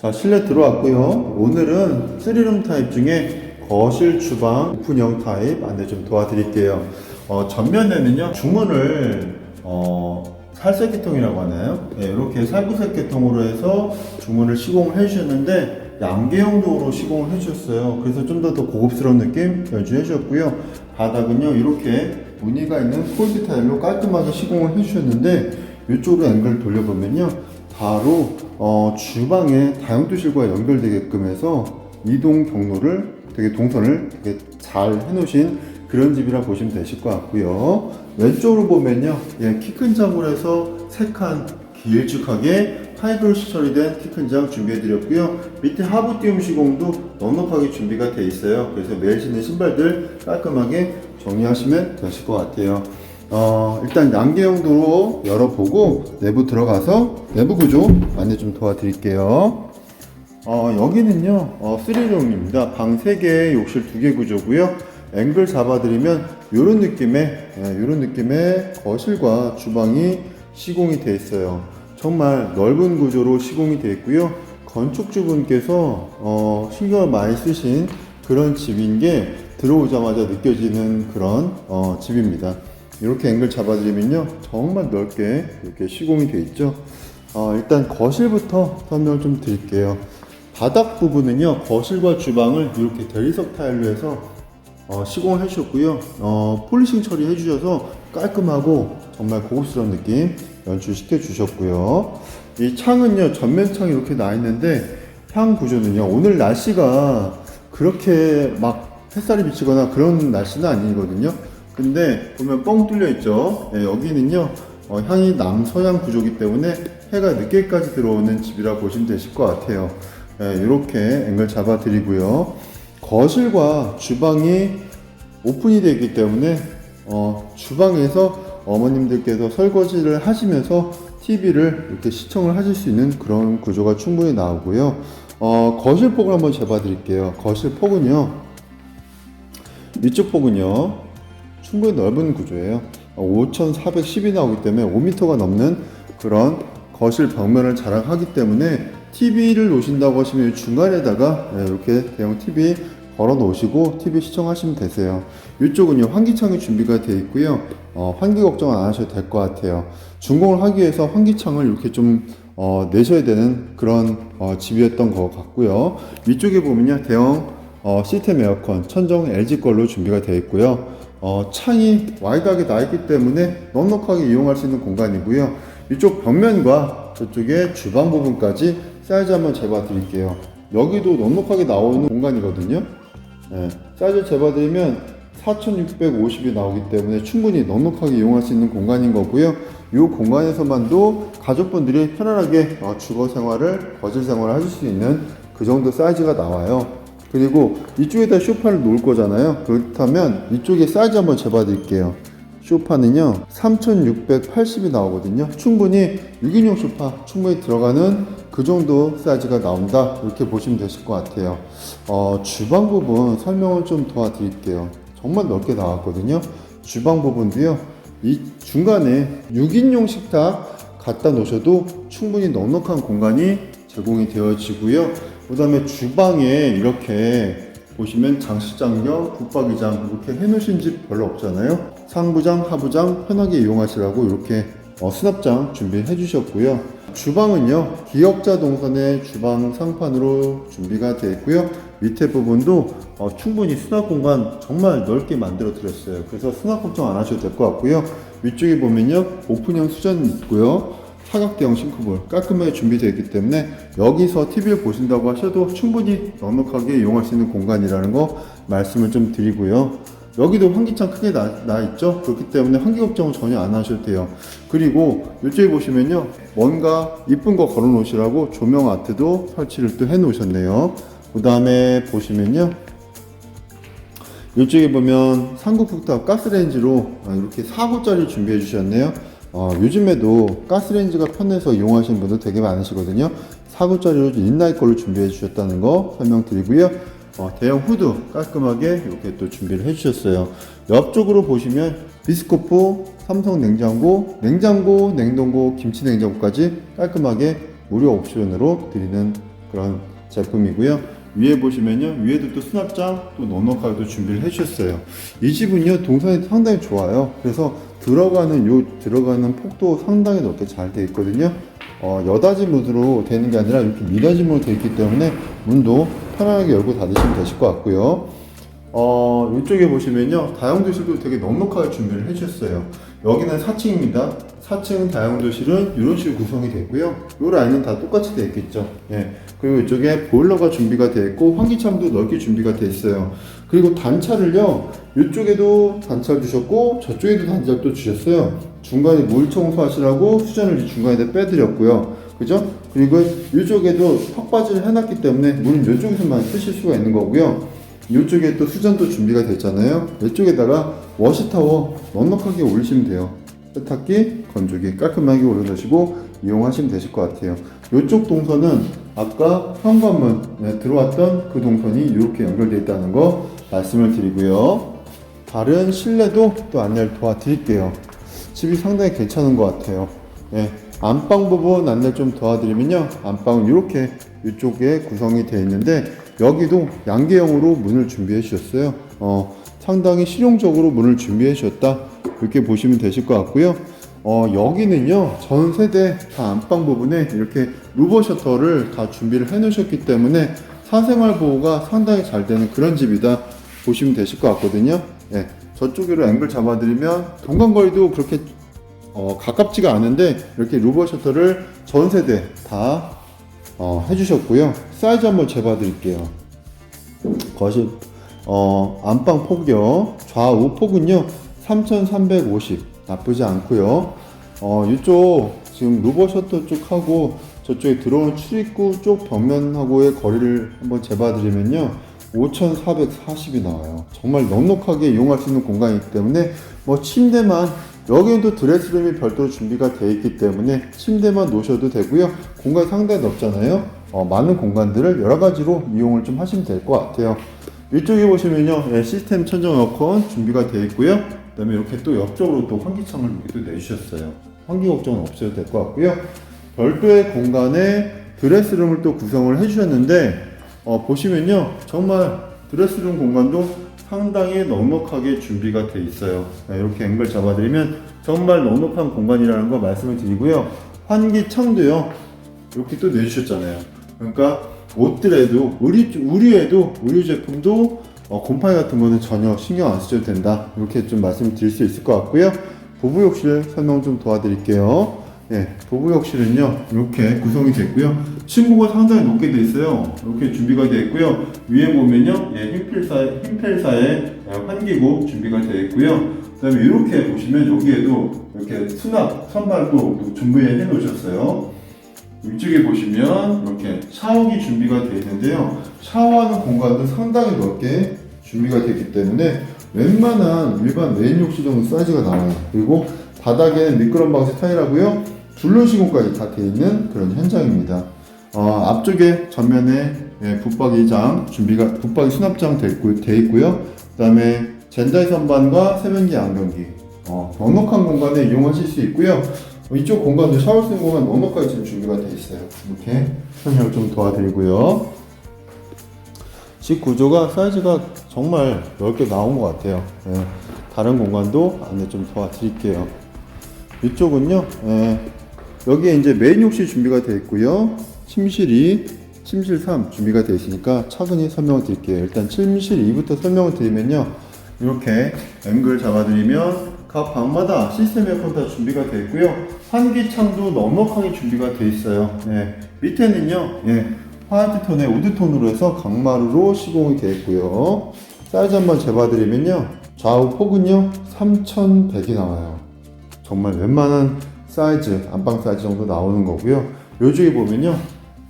자, 실내 들어왔고요. 오늘은 3룸 타입 중에 거실, 주방, 오픈형 타입 안내 좀 도와드릴게요. 어, 전면에는요, 주문을, 어, 살색계통이라고 하나요? 네, 이렇게 살구색계통으로 해서 주문을 시공을 해주셨는데, 양계형 도로 시공을 해주셨어요. 그래서 좀 더 더 고급스러운 느낌 연주해 주셨고요. 바닥은요, 이렇게 무늬가 있는 폴드 타일로 깔끔하게 시공을 해주셨는데, 이쪽으로 앵글 돌려보면요. 바로 어, 주방에 다용도실과 연결되게끔 해서 이동 경로를 되게 동선을 되게 잘 해놓으신 그런 집이라 보시면 되실 것 같고요. 왼쪽으로 보면요, 예, 키큰 장으로 해서 세 칸 길쭉하게 파이브로 처리된 키 큰 장 준비해드렸고요. 밑에 하부 띄움 시공도 넉넉하게 준비가 돼 있어요. 그래서 매일 신는 신발들 깔끔하게 정리하시면 되실 것 같아요. 어, 일단 양계형 도로 열어보고 내부 들어가서 내부 구조 안내 좀 도와드릴게요. 어, 여기는요, 어, 3룸입니다. 방 3개, 욕실 2개 구조고요. 앵글 잡아드리면 이런 느낌의, 이런 느낌의 거실과 주방이 시공이 되어 있어요. 정말 넓은 구조로 시공이 되어 있고요. 건축주분께서 어, 신경을 많이 쓰신 그런 집인 게 들어오자마자 느껴지는 그런 어, 집입니다. 이렇게 앵글 잡아드리면요 정말 넓게 이렇게 시공이 되어 있죠? 어, 일단 거실부터 설명을 좀 드릴게요. 바닥 부분은요 거실과 주방을 이렇게 대리석 타일로 해서 어, 시공을 해주셨고요. 어, 폴리싱 처리해 주셔서 깔끔하고 정말 고급스러운 느낌 연출시켜 주셨고요. 이 창은요 전면 창이 이렇게 나 있는데 향 구조는요 오늘 날씨가 그렇게 막 햇살이 비치거나 그런 날씨는 아니거든요 근데 보면 뻥 뚫려 있죠. 예, 여기는요 어, 향이 남서양 구조기 때문에 해가 늦게까지 들어오는 집이라 보시면 되실 것 같아요. 예, 이렇게 앵글 잡아 드리고요. 거실과 주방이 오픈이 되기 때문에 어, 주방에서 어머님들께서 설거지를 하시면서 TV를 이렇게 시청을 하실 수 있는 그런 구조가 충분히 나오고요. 어, 거실 폭을 한번 재봐드릴게요. 거실 폭은요. 위쪽 폭은요. 충분히 넓은 구조예요. 5,410이 나오기 때문에 5m가 넘는 그런 거실 벽면을 자랑하기 때문에 TV를 놓으신다고 하시면 이 중간에다가 네, 이렇게 대형 TV 걸어 놓으시고 TV 시청하시면 되세요. 이쪽은요 환기창이 준비가 되어 있고요. 어, 환기 걱정 안 하셔도 될 것 같아요. 준공을 하기 위해서 환기창을 이렇게 좀 어, 내셔야 되는 그런 어, 집이었던 것 같고요. 위쪽에 보면요 대형 어, 시스템 에어컨 천정 LG 걸로 준비가 되어 있고요. 어, 창이 와이드하게 나 있기 때문에 넉넉하게 이용할 수 있는 공간이고요. 이쪽 벽면과 저쪽에 주방 부분까지 사이즈 한번 재봐 드릴게요. 여기도 넉넉하게 나오는 공간이거든요. 네, 사이즈 재봐 드리면 4650이 나오기 때문에 충분히 넉넉하게 이용할 수 있는 공간인 거고요. 이 공간에서만도 가족분들이 편안하게 어, 주거 생활을, 거실 생활을 하실 수 있는 그 정도 사이즈가 나와요. 그리고 이쪽에다 쇼파를 놓을 거잖아요. 그렇다면 이쪽에 사이즈 한번 재봐 드릴게요. 쇼파는요, 3680이 나오거든요. 충분히 6인용 쇼파 충분히 들어가는 그 정도 사이즈가 나온다. 이렇게 보시면 되실 것 같아요. 어, 주방 부분 설명을 좀 도와드릴게요. 정말 넓게 나왔거든요. 주방 부분도요, 이 중간에 6인용 식탁 갖다 놓으셔도 충분히 넉넉한 공간이 제공이 되어지고요. 그 다음에 주방에 이렇게 보시면 장식장력, 붙박이장 이렇게 해놓으신 집 별로 없잖아요. 상부장, 하부장 편하게 이용하시라고 이렇게 어, 수납장 준비해 주셨고요. 주방은요, 기역자 동선의 주방 상판으로 준비가 되어 있고요. 밑에 부분도 어, 충분히 수납 공간 정말 넓게 만들어 드렸어요. 그래서 수납 걱정 안 하셔도 될 것 같고요. 위쪽에 보면요, 오픈형 수전 있고요. 사각대형 싱크볼 깔끔하게 준비되어 있기 때문에 여기서 TV를 보신다고 하셔도 충분히 넉넉하게 이용할 수 있는 공간이라는 거 말씀을 좀 드리고요. 여기도 환기창 크게 나, 나 있죠? 그렇기 때문에 환기 걱정은 전혀 안 하셔도 돼요. 그리고 이쪽에 보시면요. 뭔가 이쁜 거 걸어 놓으시라고 조명 아트도 설치를 또 해 놓으셨네요. 그 다음에 보시면요. 이쪽에 보면 삼국국탑 가스레인지로 이렇게 4구짜리 준비해 주셨네요. 어, 요즘에도 가스레인지가 편해서 이용하시는 분들 되게 많으시거든요. 4구짜리로 인라이 걸로 준비해 주셨다는 거 설명드리고요. 어, 대형 후드 깔끔하게 이렇게 또 준비를 해 주셨어요. 옆쪽으로 보시면 비스코프, 삼성 냉장고, 냉장고, 냉동고, 김치 냉장고까지 깔끔하게 무료 옵션으로 드리는 그런 제품이고요. 위에 보시면요. 위에도 또 수납장 또 넉넉하게 또 준비를 해주셨어요. 이 집은요. 동선이 상당히 좋아요. 그래서 들어가는 요 들어가는 폭도 상당히 넓게 잘 돼 있거든요. 어, 여닫이 문으로 되는 게 아니라 이렇게 미닫이 문으로 되어 있기 때문에 문도 편안하게 열고 닫으시면 되실 것 같고요. 어, 이쪽에 보시면요. 다용도실도 되게 넉넉하게 준비를 해주셨어요. 여기는 4층입니다. 4층 다용도실은 이런 식으로 구성이 되고요. 요 라인은 다 똑같이 되어 있겠죠. 예. 그리고 이쪽에 보일러가 준비가 되어 있고, 환기창도 넓게 준비가 되어 있어요. 그리고 단차를요, 이쪽에도 단차를 주셨고, 저쪽에도 단차를 또 주셨어요. 중간에 물 청소하시라고 수전을 이 중간에 빼드렸고요. 그죠? 그리고 이쪽에도 턱받이를 해놨기 때문에 물은 이쪽에서만 쓰실 수가 있는 거고요. 이쪽에 또 수전도 준비가 됐잖아요. 이쪽에다가 워시타워 넉넉하게 올리시면 돼요. 세탁기, 건조기 깔끔하게 올려놓으시고 이용하시면 되실 것 같아요. 이쪽 동선은 아까 현관문 네, 들어왔던 그 동선이 이렇게 연결되어 있다는 거 말씀을 드리고요. 다른 실내도 또 안내를 도와드릴게요. 집이 상당히 괜찮은 것 같아요. 예, 안방 부분 안내 좀 도와드리면요. 안방은 이렇게 이쪽에 구성이 되어 있는데 여기도 양계형으로 문을 준비해 주셨어요. 어, 상당히 실용적으로 문을 준비해 주셨다. 이렇게 보시면 되실 것 같고요. 어, 여기는요, 전 세대 다 안방 부분에 이렇게 루버 셔터를 다 준비를 해 놓으셨기 때문에 사생활 보호가 상당히 잘 되는 그런 집이다. 보시면 되실 것 같거든요. 예, 저쪽으로 앵글 잡아드리면 동간거리도 그렇게 어, 가깝지가 않은데 이렇게 루버 셔터를 전 세대 다 어, 해주셨고요. 사이즈 한번 재봐 드릴게요. 거실 어, 안방 폭이요. 좌우 폭은요 3,350 나쁘지 않고요. 어, 이쪽 지금 루버 셔터 쪽하고 저쪽에 들어오는 출입구 쪽 벽면하고의 거리를 한번 재봐드리면요. 5,440이 나와요. 정말 넉넉하게 이용할 수 있는 공간이기 때문에 뭐 침대만 여기는 또 드레스룸이 별도로 준비가 되어 있기 때문에 침대만 놓으셔도 되고요. 공간이 상당히 넓잖아요. 어, 많은 공간들을 여러 가지로 이용을 좀 하시면 될 것 같아요. 이쪽에 보시면요, 예, 시스템 천정 에어컨 준비가 되어 있고요. 그다음에 이렇게 또 옆쪽으로 또 환기창을 이렇게 또 내주셨어요. 환기 걱정은 없어도 될 것 같고요. 별도의 공간에 드레스룸을 또 구성을 해주셨는데 어, 보시면요, 정말 드레스룸 공간도 상당히 넉넉하게 준비가 돼 있어요. 네, 이렇게 앵글 잡아드리면 정말 넉넉한 공간이라는 거 말씀을 드리고요. 환기창도요, 이렇게 또 내주셨잖아요. 그러니까 옷들에도 의류 의류에도 의류 제품도 어, 곰팡이 같은 거는 전혀 신경 안 쓰셔도 된다. 이렇게 좀 말씀을 드릴 수 있을 것 같고요. 부부 욕실 설명 좀 도와드릴게요. 예, 부부 욕실은요 이렇게 구성이 됐고요. 층고가 상당히 높게 돼 있어요. 이렇게 준비가 되어 있고요. 위에 보면요, 예, 흰필사의 흰필사의 예, 환기구 준비가 되어 있고요. 그 다음에 이렇게 보시면 여기에도 이렇게 수납 선반도 또 준비해 놓으셨어요. 이쪽에 보시면 이렇게 샤워기 준비가 되어 있는데요. 샤워하는 공간도 상당히 넓게 준비가 되기 때문에 웬만한 일반 메인 욕실 정도 사이즈가 나와요. 그리고 바닥에는 미끄럼 방지 타일하고요. 줄눈 시공까지 다 되어 있는 그런 현장입니다. 어, 앞쪽에 전면에 예, 붙박이장 준비가 붙박이 수납장 되어 있고, 되어 있고요. 그다음에 젠다이 선반과 세면기 안경기 어, 넉넉한 공간에 이용하실 수 있고요. 어, 이쪽 공간도 샤워 쓰는 공간 넉넉하게 지금 준비가 되어 있어요. 이렇게 설명을 좀 도와드리고요. 집 구조가 사이즈가 정말 넓게 나온 것 같아요. 예, 다른 공간도 안내 좀 도와드릴게요. 이쪽은요, 예, 여기에 이제 메인 욕실 준비가 되어 있고요. 침실이 침실 3 준비가 되어 있으니까 차근히 설명을 드릴게요. 일단 침실 2부터 설명을 드리면요. 이렇게 앵글 잡아드리면 각 방마다 시스템 에어컨 다 준비가 되어 있고요. 환기창도 넉넉하게 준비가 되어 있어요. 예, 밑에는요, 예, 화이트 톤에 우드 톤으로 해서 강마루로 시공이 되어 있고요. 사이즈 한번 재봐드리면요. 좌우 폭은요, 3100이 나와요. 정말 웬만한 사이즈, 안방 사이즈 정도 나오는 거고요. 요쪽에 보면요.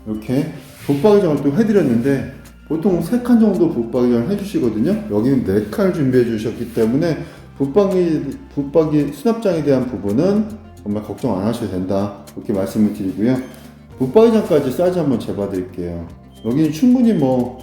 이렇게 붙박이장을 또 해드렸는데 보통 3칸 정도 붙박이장을 해주시거든요. 여기는 4칸 준비해 주셨기 때문에 붙박이, 붙박이 수납장에 대한 부분은 정말 걱정 안 하셔도 된다. 이렇게 말씀을 드리고요. 붙박이장까지 사이즈 한번 재봐드릴게요. 여기는 충분히 뭐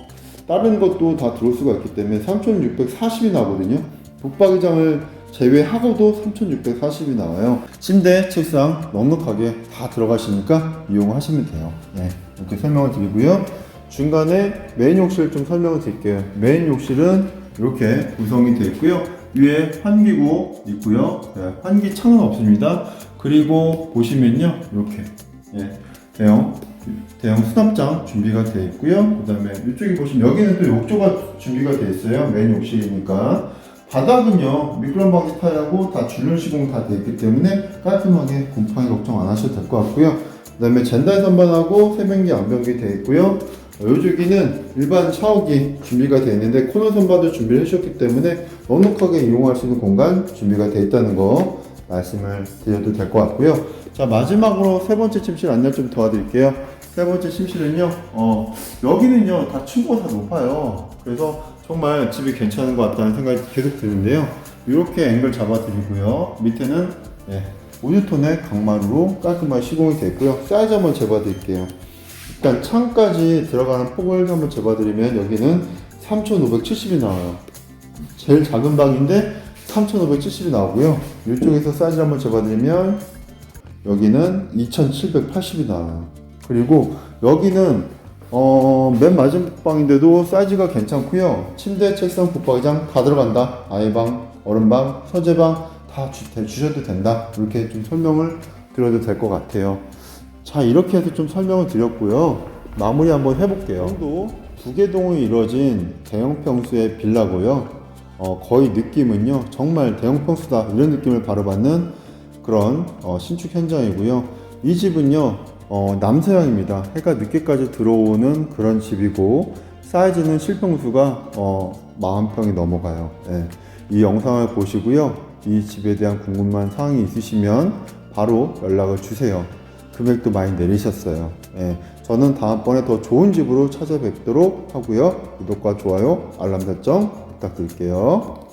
다른 것도 다 들어올 수가 있기 때문에 3640이 나거든요. 붙박이장을 제외하고도 3640이 나와요. 침대, 책상 넉넉하게 다 들어가시니까 이용하시면 돼요. 네. 이렇게 설명을 드리고요. 중간에 메인 욕실 좀 설명을 드릴게요. 메인 욕실은 이렇게 구성이 되어 있고요. 위에 환기구 있고요. 네, 환기 창은 없습니다. 그리고 보시면요, 이렇게 예, 대형 대형 수납장 준비가 되어 있고요. 그 다음에 이쪽에 보시면 여기는 또 욕조가 준비가 되어 있어요. 메인 욕실이니까 바닥은요 미끄럼 방지 타일하고 다 줄눈 시공 다 되어 있기 때문에 깔끔하게 곰팡이 걱정 안 하셔도 될 것 같고요. 그 다음에 젠달 선반하고 세면기 안변기 되어 있고요. 요쪽에는 일반 샤워기 준비가 되어 있는데 코너 선반도 준비를 해주셨기 때문에 넉넉하게 이용할 수 있는 공간 준비가 되어 있다는 거 말씀을 드려도 될 것 같고요. 자 마지막으로 세 번째 침실 안내 좀 도와드릴게요. 세 번째 침실은요, 어, 여기는요 다 층고가 다 높아요. 그래서 정말 집이 괜찮은 것 같다는 생각이 계속 드는데요. 이렇게 앵글 잡아드리고요. 밑에는 예, 5유톤의 강마루로 깔끔하게 시공이 있고요. 사이즈 한번 재봐드릴게요. 일단 창까지 들어가는 폭을 한번 재봐드리면 여기는 3,570이 나와요. 제일 작은 방인데 3,570이 나오고요. 이쪽에서 사이즈 한번 재봐드리면 여기는 2,780이 나와요. 그리고 여기는 어, 맨 맞은 방인데도 사이즈가 괜찮고요. 침대, 책상, 붙박이장 다 들어간다. 아이방, 어른방, 서재방 다 주, 대- 주셔도 된다. 이렇게 좀 설명을 드려도 될 것 같아요. 자, 이렇게 해서 좀 설명을 드렸고요. 마무리 한번 해볼게요. 도 두개 동이 이루어진 대형 평수의 빌라고요. 어, 거의 느낌은요, 정말 대형 평수다 이런 느낌을 바로 받는 그런 어, 신축 현장이고요. 이 집은요, 어, 남서향입니다. 해가 늦게까지 들어오는 그런 집이고 사이즈는 실평수가 어, 40평이 넘어가요. 예. 이 영상을 보시고요. 이 집에 대한 궁금한 사항이 있으시면 바로 연락을 주세요. 금액도 많이 내리셨어요. 예. 저는 다음번에 더 좋은 집으로 찾아뵙도록 하고요. 구독과 좋아요, 알람 설정 부탁드릴게요.